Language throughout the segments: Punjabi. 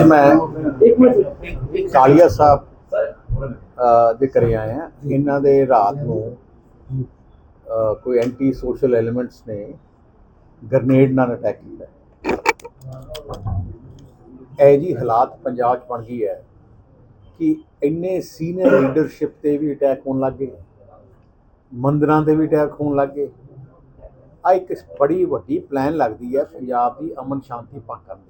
ਅੱਜ ਮੈਂ ਇੱਕ ਮਿੰਟ ਕਾਲੀਆ ਸਾਹਿਬ ਦੇ ਘਰੇ ਆਏ ਆ ਇਹਨਾਂ ਦੇ ਰਾਤ ਨੂੰ ਕੋਈ ਐਂਟੀ ਸੋਸ਼ਲ ਐਲੀਮੈਂਟਸ ਨੇ ਗ੍ਰਨੇਡ ਨਾਲ ਅਟੈਕ ਕੀਤਾ ਇਹ ਜੀ ਹਾਲਾਤ ਪੰਜਾਬ 'ਚ ਬਣ ਗਈ ਹੈ ਕਿ ਇੰਨੇ ਸੀਨੀਅਰ ਲੀਡਰਸ਼ਿਪ ਤੇ ਵੀ ਅਟੈਕ ਹੋਣ ਲੱਗੇ ਮੰਦਰਾਂ ਤੇ ਵੀ ਅਟੈਕ ਹੋਣ ਲੱਗੇ ਆ ਇੱਕ ਬੜੀ ਵੱਡੀ ਪਲਾਨ ਲੱਗਦੀ ਹੈ ਪੰਜਾਬ ਦੀ ਅਮਨ ਸ਼ਾਂਤੀ ਕਰਨ ਦੀ।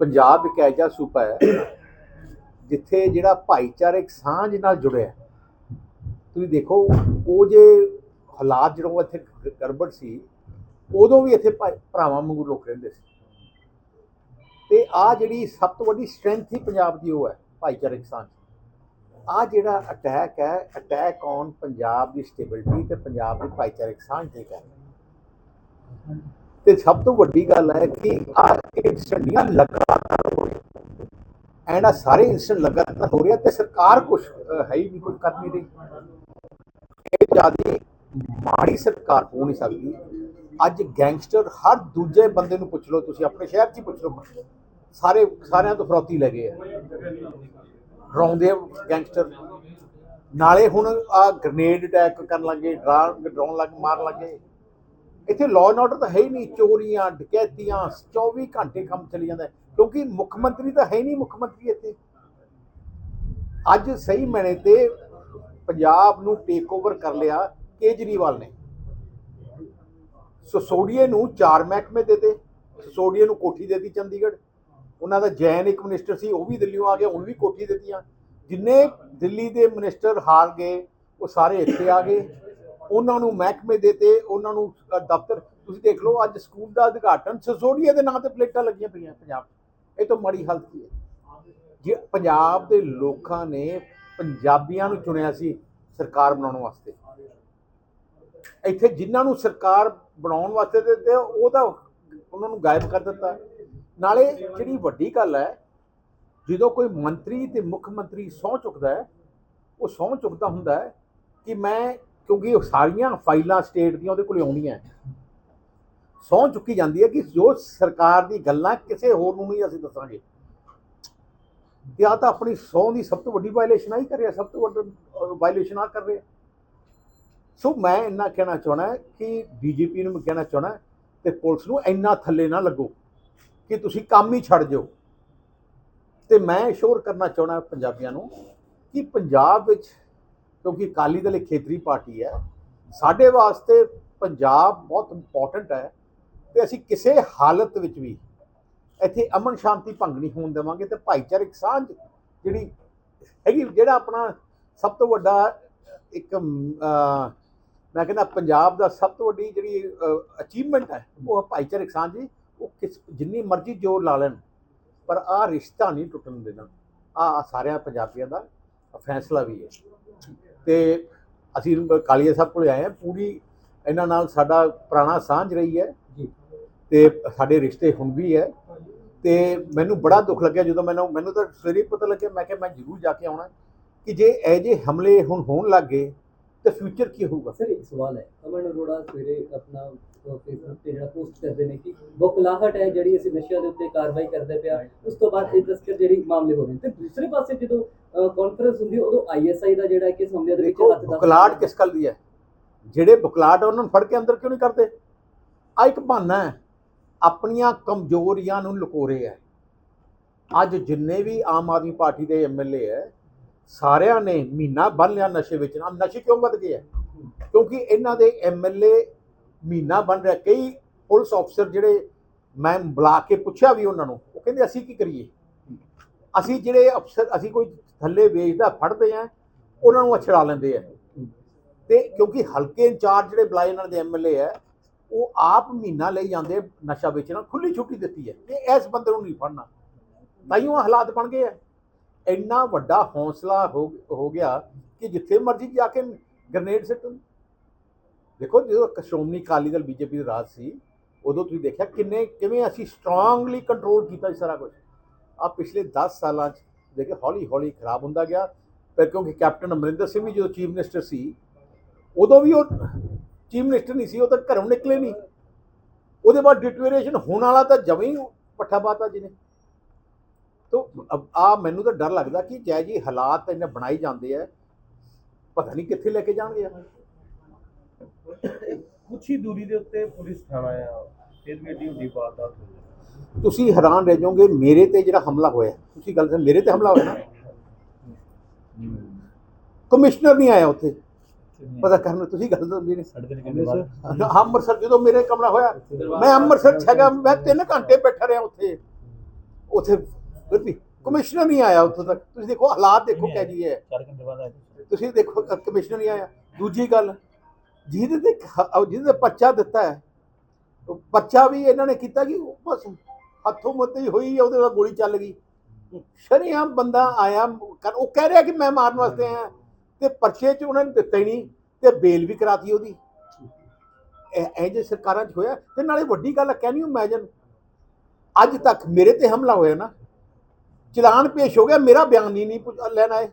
ਪੰਜਾਬ ਇੱਕ ਐਜਾ ਸੂਬਾ ਹੈ ਜਿੱਥੇ ਜਿਹੜਾ ਭਾਈਚਾਰਕ ਸਾਂਝ ਨਾਲ ਜੁੜਿਆ ਤੁਸੀਂ ਦੇਖੋ, ਉਹ ਜੇ ਹਾਲਾਤ ਜਦੋਂ ਇੱਥੇ ਗੜਬੜ ਸੀ, ਉਦੋਂ ਵੀ ਇੱਥੇ ਭਰਾਵਾਂ ਵਾਂਗੂ ਲੋਕ ਰਹਿੰਦੇ ਸੀ। ਤੇ ਆ ਜਿਹੜੀ ਸਭ ਤੋਂ ਵੱਡੀ ਸਟਰੈਂਥ ਹੀ ਪੰਜਾਬ ਦੀ ਉਹ ਹੈ ਭਾਈਚਾਰਕ ਸਾਂਝ। ਆ ਜਿਹੜਾ ਅਟੈਕ ਹੈ ਅਟੈਕ ਔਨ ਪੰਜਾਬ ਦੀ ਸਟੇਬਿਲਟੀ ਤੇ ਪੰਜਾਬ ਦੀ ਭਾਈਚਾਰਕ ਸਾਂਝ ਤੇ ਹੈ ਤੇ ਸਭ ਤੋਂ ਵੱਡੀ ਗੱਲ ਹੈ ਕਿ ਆ ਇੰਸਟੈਂਟੀਆਂ ਲਗਾਤਾਰ ਹੋ ਰਹੀਆਂ ਐਂਡ ਆ ਸਾਰੇ ਇੰਸਟੈਂਟ ਲਗਾਤਾਰ ਹੋ ਰਿਹਾ ਤੇ ਸਰਕਾਰ ਕੁਝ ਹੈ ਹੀ ਨਹੀਂ ਕੁਝ ਕਰ ਨਹੀਂ ਰਹੀ। ਇਹ ਜਿਆਦੀ ਮਾੜੀ ਸਰਕਾਰ ਹੋ ਨਹੀਂ ਸਕਦੀ। ਅੱਜ ਗੈਂਗਸਟਰ ਹਰ ਦੂਜੇ ਬੰਦੇ ਨੂੰ ਪੁੱਛ ਲਓ, ਤੁਸੀਂ ਆਪਣੇ ਸ਼ਹਿਰ 'ਚ ਹੀ ਪੁੱਛ ਲਓ। ਸਾਰੇ, ਸਾਰਿਆਂ ਤੋਂ ਫਰੌਤੀ ਲੈ ਗਏ ਆ। ਡਰਾਉਂਦੇ ਆ ਗੈਂਗਸਟਰ। ਨਾਲੇ ਹੁਣ ਆ ਗ੍ਰਨੇਡ ਅਟੈਕ ਕਰਨ ਲੱਗੇ ਡਰਾ, ਡਰਾਉਣ ਲੱਗ, ਮਾਰਨ ਲੱਗੇ ਇੱਥੇ ਲਾਅ ਐਂਡ ਆਰਡਰ ਤਾਂ ਹੈ ਹੀ ਨਹੀਂ, ਚੋਰੀਆਂ, ਡਕੈਤੀਆਂ 24 ਘੰਟੇ ਕੰਮ ਚੱਲੀ ਜਾਂਦਾ ਕਿਉਂਕਿ ਮੁੱਖ ਮੰਤਰੀ ਤਾਂ ਹੈ ਹੀ ਨਹੀਂ ਮੁੱਖ ਮੰਤਰੀ ਇੱਥੇ। ਅੱਜ ਸਹੀ ਮੈਨੇ ਤੇ ਪੰਜਾਬ ਨੂੰ ਟੇਕ ਓਵਰ ਕਰ ਲਿਆ ਕੇਜਰੀਵਾਲ ਨੇ। ਸਸੋਡੀਏ ਨੂੰ ਚਾਰ ਮਹਿਕਮੇ ਦਿੱਤੇ ਸਸੋਡੀਏ ਨੂੰ ਕੋਠੀ ਦਿੱਤੀ ਚੰਡੀਗੜ੍ਹ, ਉਹਨਾਂ ਦਾ ਜੈਨ ਇੱਕ ਮਿਨਿਸਟਰ ਸੀ, ਉਹ ਵੀ ਦਿੱਲੀੋਂ ਆ ਗਿਆ ਉਹਨੂੰ ਵੀ ਕੋਠੀ ਦਿੱਤੀਆਂ। ਜਿੰਨੇ ਦਿੱਲੀ ਦੇ ਮਿਨਿਸਟਰ ਹਾਰ ਗਏ, ਉਹ ਸਾਰੇ ਇੱਥੇ ਆ ਗਏ। ਉਹਨਾਂ ਨੂੰ ਮਹਿਕਮੇ ਦਿੱਤੇ ਉਹਨਾਂ ਨੂੰ ਦਫ਼ਤਰ, ਤੁਸੀਂ ਦੇਖ ਲਓ ਅੱਜ ਸਕੂਲ ਦਾ ਉਦਘਾਟਨ ਸਸੋਡੀਏ ਦੇ ਨਾਂ ਤੇ ਪਲੇਟਾਂ ਲੱਗੀਆਂ ਪਈਆਂ ਪੰਜਾਬ 'ਚ। ਇਹ ਤਾਂ ਮਾੜੀ ਹਾਲਤ ਕੀ ਹੈ ਜੇ ਪੰਜਾਬ ਦੇ ਲੋਕਾਂ ਨੇ ਪੰਜਾਬੀਆਂ ਨੂੰ ਚੁਣਿਆ ਸੀ ਸਰਕਾਰ ਬਣਾਉਣ ਵਾਸਤੇ, ਇੱਥੇ ਜਿਨ੍ਹਾਂ ਨੂੰ ਸਰਕਾਰ ਬਣਾਉਣ ਵਾਸਤੇ ਦਿੱਤੇ, ਉਹ ਉਹਨਾਂ ਨੂੰ ਗਾਇਬ ਕਰ ਦਿੱਤਾ ਨਾਲੇ ਜਿਹੜੀ ਵੱਡੀ ਗੱਲ ਹੈ, ਜਦੋਂ ਕੋਈ ਮੰਤਰੀ ਤੇ ਮੁੱਖ ਮੰਤਰੀ ਸਹੁੰ ਚੁੱਕਦਾ ਹੈ, ਉਹ ਸਹੁੰ ਚੁੱਕਦਾ ਹੁੰਦਾ ਹੈ ਕਿ ਮੈਂ ਕਿਉਂਕਿ ਉਹ ਸਾਰੀਆਂ ਫਾਈਲਾਂ ਸਟੇਟ ਦੀਆਂ ਉਹਦੇ ਕੋਲ ਆਉਣੀਆਂ ਸਹੁੰ ਚੁੱਕੀ ਜਾਂਦੀ ਹੈ ਕਿ ਜੋ ਸਰਕਾਰ ਦੀ ਗੱਲਾਂ ਕਿਸੇ ਹੋਰ ਨੂੰ ਨਹੀਂ ਅਸੀਂ ਦੱਸਾਂਗੇ। ਤੇ ਆ ਤਾਂ ਆਪਣੀ ਸਹੁੰ ਦੀ ਸਭ ਤੋਂ ਵੱਡੀ ਵਾਇਲੇਸ਼ਨ ਆ ਹੀ ਕਰ ਰਿਹਾ, ਸਭ ਤੋਂ ਵੱਡੀ ਵਾਇਲੇਸ਼ਨ ਆ ਕਰ ਰਿਹਾ। ਸੋ ਮੈਂ ਇੰਨਾ ਕਹਿਣਾ ਚਾਹਣਾ ਕਿ ਡੀਜੀਪੀ ਨੂੰ ਮੈਂ ਕਹਿਣਾ ਚਾਹਣਾ ਤੇ ਪੁਲਿਸ ਨੂੰ ਇੰਨਾ ਥੱਲੇ ਨਾ ਲੱਗੋ ਕਿ ਤੁਸੀਂ ਕੰਮ ਹੀ ਛੱਡ ਜਾਓ। ਤੇ ਮੈਂ ਸ਼ੋਰ ਕਰਨਾ ਚਾਹਣਾ ਪੰਜਾਬੀਆਂ ਨੂੰ ਕਿ ਪੰਜਾਬ ਵਿੱਚ ਕਿਉਂਕਿ ਅਕਾਲੀ ਦਲ ਇੱਕ ਖੇਤਰੀ ਪਾਰਟੀ ਹੈ। ਸਾਡੇ ਵਾਸਤੇ ਪੰਜਾਬ ਬਹੁਤ ਇੰਪੋਰਟੈਂਟ ਹੈ ਤੇ ਅਸੀਂ ਕਿਸੇ ਹਾਲਤ ਵਿੱਚ ਵੀ ਇੱਥੇ ਅਮਨ ਸ਼ਾਂਤੀ ਭੰਗ ਨਹੀਂ ਹੋਣ ਦੇਵਾਂਗੇ ਤੇ ਭਾਈਚਾਰਕ ਸਾਂਝ ਜਿਹੜੀ ਹੈਗੀ, ਜਿਹੜਾ ਆਪਣਾ ਸਭ ਤੋਂ ਵੱਡਾ ਇੱਕ ਮੈਂ ਕਹਿੰਦਾ ਪੰਜਾਬ ਦਾ ਸਭ ਤੋਂ ਵੱਡੀ ਜਿਹੜੀ ਅਚੀਵਮੈਂਟ ਹੈ, ਉਹ ਹੈ ਭਾਈਚਾਰਕ ਸਾਂਝ ਜੀ ਉਹ ਕਿਸ, ਜਿੰਨੀ ਮਰਜ਼ੀ ਜ਼ੋਰ ਲਾ ਲੈਣ, ਪਰ ਆ ਰਿਸ਼ਤਾ ਨਹੀਂ ਟੁੱਟਣ ਦੇਣਾ। ਆ ਸਾਰਿਆਂ ਪੰਜਾਬੀਆਂ ਦਾ ਫੈਸਲਾ ਵੀ ਹੈ। ਤੇ ਅਸੀਂ ਕਾਲੀਆ ਸਾਹਿਬ ਕੋਲ ਆਏ ਹਾਂ। ਪੂਰੀ ਇਹਨਾਂ ਨਾਲ ਸਾਡਾ ਪੁਰਾਣਾ ਸਾਂਝ ਰਹੀ ਹੈ ਜੀ। ਤੇ ਸਾਡੇ ਰਿਸ਼ਤੇ ਹੁਣ ਵੀ ਹੈ। ਤੇ ਮੈਨੂੰ ਬੜਾ ਦੁੱਖ ਲੱਗਿਆ ਜਦੋਂ ਮੈਨੂੰ ਮੈਨੂੰ ਤਾਂ ਸਵੇਰੇ ਪਤਾ ਲੱਗਿਆ। ਮੈਂ ਕਿਹਾ ਮੈਂ ਜ਼ਰੂਰ ਜਾ ਕੇ ਆਉਣਾ। ਕਿ ਜੇ ਇਹ ਜੇ ਹਮਲੇ ਹੁਣ ਹੋਣ ਲੱਗ ਗਏ ਤੇ ਫਿਊਚਰ ਕੀ ਹੋਊਗਾ? ਸਰ ਇੱਕ ਸਵਾਲ ਹੈ। ਅਮਨ ਅਰੋੜਾ ਸਵੇਰੇ ਆਪਣਾ ਫੇਸਬੁੱਕ ਤੇ ਜਿਹੜਾ ਪੋਸਟ ਕਰਦੇ ਨੇ ਕਿ ਬੁਖਲਾਹਟ ਹੈ ਜਿਹੜੀ ਅਸੀਂ ਨਸ਼ਿਆਂ ਦੇ ਉੱਤੇ ਕਾਰਵਾਈ ਕਰਦੇ ਪਿਆ। ਉਸ ਤੋਂ ਬਾਅਦ ਇਹ ਤਸਕਰ ਜਿਹੜੀ ਮਾਮਲੇ ਹੋ ਰਹੇ ਨੇ। ਤੇ ਦੂਸਰੇ ਪਾਸੇ ਜਦੋਂ ਕਾਨਫਰੰਸ ਹੁੰਦੀ ਹੈ ਉਦੋਂ ਆਈਐਸਆਈ ਦਾ ਜਿਹੜਾ ਕਿ ਹਮਲਿਆਂ ਦੇ ਵਿੱਚ ਦੇਖੋ ਹੱਥ ਦਾ ਬੁਕਲਾਟ ਕਿਸ ਗੱਲ ਦੀ ਹੈ? ਜਿਹੜੇ ਬੁਕਲਾਟ ਆ ਉਹਨਾਂ ਨੂੰ ਫੜ ਕੇ ਅੰਦਰ ਕਿਉਂ ਨਹੀਂ ਕਰਦੇ? ਆ ਇੱਕ ਬਹਾਨਾ ਹੈ। ਆਪਣੀਆਂ ਕਮਜ਼ੋਰੀਆਂ ਨੂੰ ਲੁਕੋ ਰਹੇ ਹੈ। ਅੱਜ ਜਿੰਨੇ ਵੀ ਆਮ ਆਦਮੀ ਪਾਰਟੀ ਦੇ ਐਮਐਲਏ ਹੈ ਸਾਰਿਆਂ ਨੇ ਮਹੀਨਾ ਬੰਨ ਲਿਆ ਨਸ਼ੇ ਵਿੱਚ। ਨਾ ਨਸ਼ੇ ਕਿਉਂ ਵੱਧ ਗਏ ਹੈ? ਕਿਉਂਕਿ ਇਹਨਾਂ ਦੇ ਐਮਐਲਏ ਮਹੀਨਾ ਬਣ ਰਿਹਾ, ਕਈ ਪੁਲਿਸ ਅਫਸਰ ਜਿਹੜੇ ਮੈਂ ਬੁਲਾ ਕੇ ਪੁੱਛਿਆ ਵੀ ਉਹਨਾਂ ਨੂੰ, ਉਹ ਕਹਿੰਦੇ ਅਸੀਂ ਕੀ ਕਰੀਏ? ਅਸੀਂ ਜਿਹੜੇ ਅਫਸਰ, ਅਸੀਂ ਕੋਈ ਥੱਲੇ ਵੇਚਦਾ ਫੜਦੇ ਆ, ਉਹਨਾਂ ਨੂੰ ਅਛੜਾ ਲੈਂਦੇ ਆ। ਤੇ ਕਿਉਂਕਿ ਹਲਕੇ ਇੰਚਾਰਜ ਜਿਹੜੇ ਬੁਲਾਏ ਇਹਨਾਂ ਦੇ ਐਮਐਲਏ ਹੈ ਉਹ ਆਪ ਮਹੀਨਾ ਲਈ ਜਾਂਦੇ, ਨਸ਼ਾ ਵੇਚਣਾ ਖੁੱਲੀ ਛੁੱਟੀ ਦਿੱਤੀ ਹੈ ਇਹ ਇਸ ਬੰਦੇ ਨੂੰ ਨਹੀਂ ਫੜਨਾ। ਤਾਈਓ ਹਾਲਾਤ ਬਣ ਗਏ ਆ। ਇੰਨਾ ਵੱਡਾ ਹੌਸਲਾ ਹੋ ਹੋ ਗਿਆ ਕਿ ਜਿੱਥੇ ਮਰਜ਼ੀ ਜਾ ਕੇ ਗ੍ਰਨੇਡ ਸਿੱਟਣ। ਦੇਖੋ, ਜਦੋਂ ਸ਼੍ਰੋਮਣੀ ਅਕਾਲੀ ਦਲ ਬੀਜੇਪੀ ਦਾ ਰਾਜ ਸੀ, ਉਦੋਂ ਤੁਸੀਂ ਦੇਖਿਆ ਕਿੰਨੇ, ਕਿਵੇਂ ਅਸੀਂ ਸਟਰੋਂਗਲੀ ਕੰਟਰੋਲ ਕੀਤਾ ਸੀ ਸਾਰਾ ਕੁਝ ਆ ਪਿਛਲੇ 10 ਸਾਲਾਂ 'ਚ ਦੇਖੇ ਹੌਲੀ ਹੌਲੀ ਖਰਾਬ ਹੁੰਦਾ ਗਿਆ। ਪਰ ਕਿਉਂਕਿ ਕੈਪਟਨ ਅਮਰਿੰਦਰ ਸਿੰਘ ਵੀ ਜਦੋਂ ਚੀਫ ਮਿਨਿਸਟਰ ਸੀ, ਉਦੋਂ ਵੀ ਉਹ ਚੀਫ ਮਿਨਿਸਟਰ ਨਹੀਂ ਸੀ, ਉਹ ਤਾਂ ਘਰੋਂ ਨਿਕਲੇ ਨਹੀਂ। ਉਹਦੇ ਬਾਅਦ ਡਿਟੀਰੀਏਸ਼ਨ ਹੋਣ ਵਾਲਾ ਤਾਂ ਜਵੇਂ ਹੀ ਪੱਠਾ ਪਾਤਾ ਜਿਹਨੇ। ਆ ਮੈਨੂੰ ਤਾਂ ਡਰ ਲੱਗਦਾ ਕਿ ਜੈ ਜੀ ਹਾਲਾਤ ਇਹਨੇ ਬਣਾਈ ਜਾਂਦੇ ਆ, ਪਤਾ ਨਹੀਂ ਕਿੱਥੇ ਲੈ ਕੇ ਜਾਣਗੇ। ਕੁਛ ਹੀ ਦੂਰੀ ਦੇ ਉੱਤੇ ਪੁਲਿਸ ਥਾਣਾ ਆ ਫਿਰ ਵੀ ਏਡੀ ਵੱਡੀ ਵਾਰਦਾਤ ਹੋਈ। ਤੁਸੀਂ ਹੈਰਾਨ ਰਹਿ ਜਾਓਗੇ ਮੇਰੇ ਤੇ ਜਿਹੜਾ ਹਮਲਾ ਹੋਇਆ ਤੁਸੀਂ ਗੱਲ ਕਰ ਮੇਰੇ ਤੇ ਹਮਲਾ ਹੋਇਆ ਨਾ? ਕਮਿਸ਼ਨਰ ਨਹੀਂ ਆਇਆ ਉੱਥੇ। ਪਤਾ ਕਰਨ ਤੁਸੀਂ ਗੱਲ ਤਾਂ ਮੇਰੀ ਹਾਂ, ਅੰਮ੍ਰਿਤਸਰ ਜਦੋਂ ਮੇਰੇ ਕਮਰਾ ਹੋਇਆ ਮੈਂ ਅੰਮ੍ਰਿਤਸਰ ਚ ਹੈਗਾ ਮੈਂ 3 ਘੰਟੇ ਬੈਠਾ ਰਿਹਾ ਉੱਥੇ। ਉੱਥੇ ਫਿਰ ਵੀ ਕਮਿਸ਼ਨਰ ਨਹੀਂ ਆਇਆ ਉੱਥੇ ਤੱਕ। ਤੁਸੀਂ ਦੇਖੋ ਹਾਲਾਤ ਦੇਖੋ ਕਿਹ ਜੀ ਹੈ ਤੁਸੀਂ ਦੇਖੋ ਕਮਿਸ਼ਨਰ ਨਹੀਂ ਆਇਆ। ਦੂਜੀ ਗੱਲ ਜਿਹਦੇ ਤੇ ਜਿਹਦੇ ਤੇ ਪਰਚਾ ਦਿੱਤਾ ਹੈ ਪਰਚਾ ਵੀ ਇਹਨਾਂ ਨੇ ਕੀਤਾ ਕਿ ਬਸ ਹੱਥੋਂ ਮੱਤੇ ਹੋਈ ਉਹਦੇ ਨਾਲ ਗੋਲੀ ਚੱਲ ਗਈ। ਸ਼ਰੇਆਮ ਬੰਦਾ ਆਇਆ ਉਹ ਕਹਿ ਰਿਹਾ ਕਿ ਮੈਂ ਮਾਰਨ ਵਾਸਤੇ ਆਇਆ, ਤੇ ਪਰਚੇ 'ਚ ਉਹਨਾਂ ਨੇ ਦਿੱਤਾ ਹੀ ਨਹੀਂ, ਤੇ ਬੇਲ ਵੀ ਕਰਾਤੀ ਉਹਦੀ। ਇਹ ਜੇ ਸਰਕਾਰਾਂ 'ਚ ਹੋਇਆ, ਤੇ ਨਾਲੇ ਵੱਡੀ ਗੱਲ ਕੈਨ ਯੂ ਇਮੇਜਿਨ ਅੱਜ ਤੱਕ ਮੇਰੇ ਤੇ ਹਮਲਾ ਹੋਇਆ ਨਾ, ਚਲਾਨ ਪੇਸ਼ ਹੋ ਗਿਆ, ਮੇਰਾ ਬਿਆਨ ਹੀ ਨਹੀਂ ਪੁੱਛ- ਲੈਣਾ ਹੈ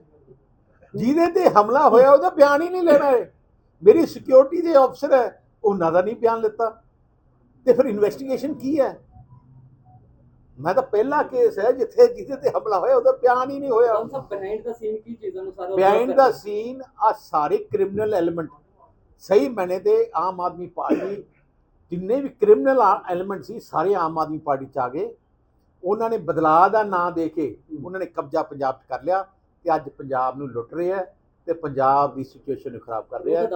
ਜਿਹਦੇ ਤੇ ਹਮਲਾ ਹੋਇਆ, ਉਹਦਾ ਬਿਆਨ ਹੀ ਨਹੀਂ ਲੈਣਾ ਹੈ ਮੇਰੀ ਸਿਕਿਉਰਿਟੀ ਦੇ ਅਫਸਰ ਹੈ ਉਹਨਾਂ ਦਾ ਨਹੀਂ ਬਿਆਨ ਲਿੱਤਾ ਤੇ ਫਿਰ ਇਨਵੈਸਟੀਗੇਸ਼ਨ ਕੀ ਹੈ ਮੈਂ ਤਾਂ ਪਹਿਲਾ ਕੇਸ ਹੈ ਜਿੱਥੇ ਜਿਹਦੇ ਤੇ ਹਮਲਾ ਹੋਇਆ ਉਹਦਾ ਬਿਆਨ ਹੀ ਨਹੀਂ ਹੋਇਆ ਬਿਹਾਈਂਡ ਦਾ ਸੀਨ ਕੀ ਚੀਜ਼ਾਂ ਨੂੰ ਸਾਰਾ ਬਿਹਾਈਂਡ ਦਾ ਸੀਨ ਆ ਸਾਰੇ ਕ੍ਰਿਮੀਨਲ ਐਲੀਮੈਂਟ ਸਹੀ ਮੈਨੇ ਤੇ ਆਮ ਆਦਮੀ ਪਾਰਟੀ ਜਿੰਨੇ ਵੀ ਕ੍ਰਿਮੀਨਲ ਐਲੀਮੈਂਟ ਸੀ ਸਾਰੇ ਆਮ ਆਦਮੀ ਪਾਰਟੀ ਚ ਆ ਗਏ ਉਹਨਾਂ ਨੇ ਬਦਲਾਅ ਦਾ ਨਾਂ ਦੇ ਕੇ ਉਹਨਾਂ ਨੇ ਕਬਜ਼ਾ ਪੰਜਾਬ ਕਰ ਲਿਆ ਤੇ ਅੱਜ ਪੰਜਾਬ ਨੂੰ ਲੁੱਟ ਰਹੇ ਤੇ ਪੰਜਾਬ ਦੀ ਸਿਚੁਏਸ਼ਨ ਨੂੰ ਖਰਾਬ ਕਰ ਰਹੇ